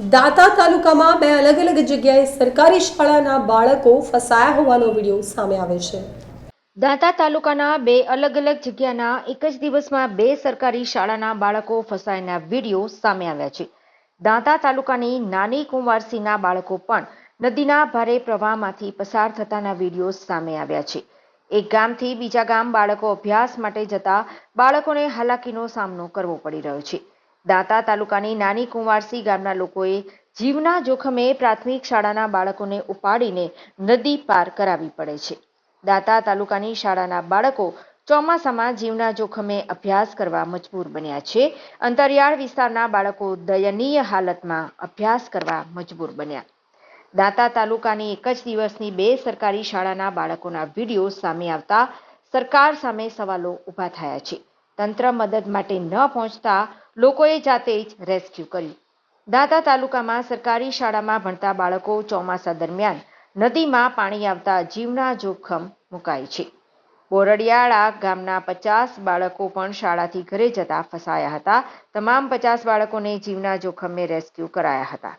દાંતા તાલુકામાં બે અલગ અલગ જગ્યાએ સરકારી શાળાના બાળકો ફસાયા હોવાનો વીડિયો સામે આવે છે. દાંતા તાલુકાના બે અલગ અલગ જગ્યાના એક જ દિવસમાં બે સરકારી શાળાના બાળકો ફસાયાના વીડિયો સામે આવ્યા છે. દાંતા તાલુકાની નાની કુંવારસીના બાળકો પણ નદીના ભારે પ્રવાહમાંથી પસાર થતાના વીડિયો સામે આવ્યા છે. એક ગામથી બીજા ગામ બાળકો અભ્યાસ માટે જતા બાળકોને હાલાકીનો સામનો કરવો પડી રહ્યો છે. દાંતા તાલુકાની નાની કુંવારસી ગામના લોકોએ જીવના જોખમે પ્રાથમિક શાળાના બાળકોને ઉપાડીને નદી પાર કરાવી પડે છે. દાંતા તાલુકાની શાળાના બાળકો ચોમાસામાં જીવના જોખમે અભ્યાસ કરવા મજબૂર બન્યા છે. અંતરિયાળ વિસ્તારના બાળકો દયનીય હાલતમાં અભ્યાસ કરવા મજબૂર બન્યા. દાંતા તાલુકાની એક જ દિવસની બે સરકારી શાળાના બાળકોના વીડિયો સામે આવતા સરકાર સામે સવાલો ઊભા થયા છે. તંત્ર મદદ માટે ન પહોંચતા લોકોએ જાતે જ રેસ્ક્યુ કર્યું. દાંતા તાલુકામાં સરકારી શાળામાં ભણતા બાળકો ચોમાસા દરમિયાન નદીમાં પાણી આવતા જીવના જોખમ મુકાય છે. બોરડિયાળા ગામના પચાસ બાળકો પણ શાળાથી ઘરે જતા ફસાયા હતા. તમામ પચાસ બાળકોને જીવના જોખમે રેસ્ક્યુ કરાયા હતા.